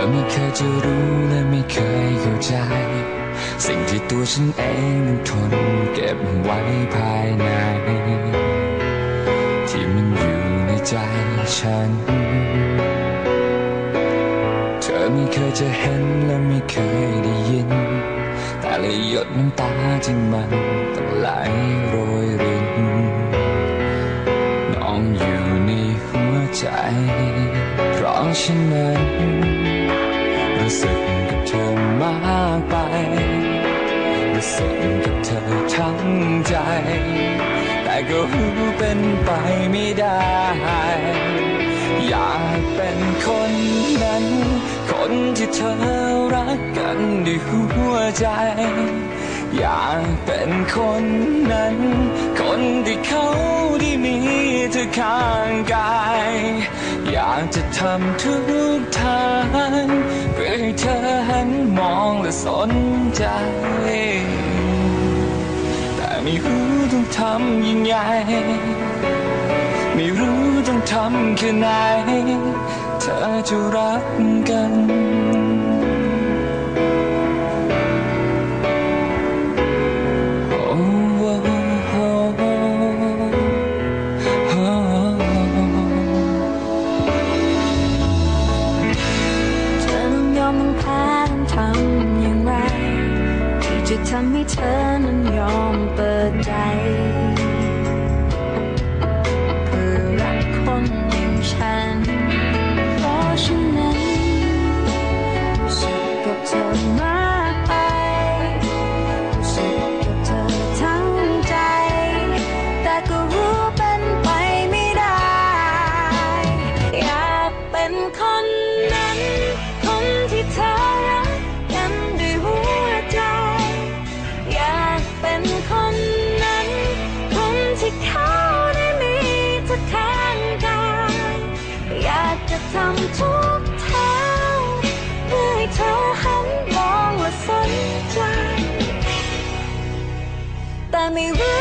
อไม่เคยจะรู้และไม่เคยเข้าใจ สิ่งที่ตัวฉันเองนั้นทนเก็บไว้ภายใน ที่มันอยู่ในใจฉัน เธอไม่เคยจะเห็นและไม่เคยได้ยิน แต่ละหยดน้ำตาที่มันต้องไหลโรยรินน้องอยู่ในหัวใจเพราะฉะนั้น สึกกับเธอมากไปรู้สึกกับเธอทั้งใจ แต่ก็รู้เป็นไปไม่ได้ อยากเป็นคนนั้น คนที่เธอรักกันด้วยหัวใจ อยากเป็นคนนั้น คนที่เขาได้มีเธอข้างกาย อยากจะทำทุกทางเพื่อให้เธอหันมองและสนใจ แต่ไม่รู้ต้องทำยังไง ไม่รู้ต้องทำแค่ไหน เธอจะรักกัน ทำให้เธอนั้นยอม นมอ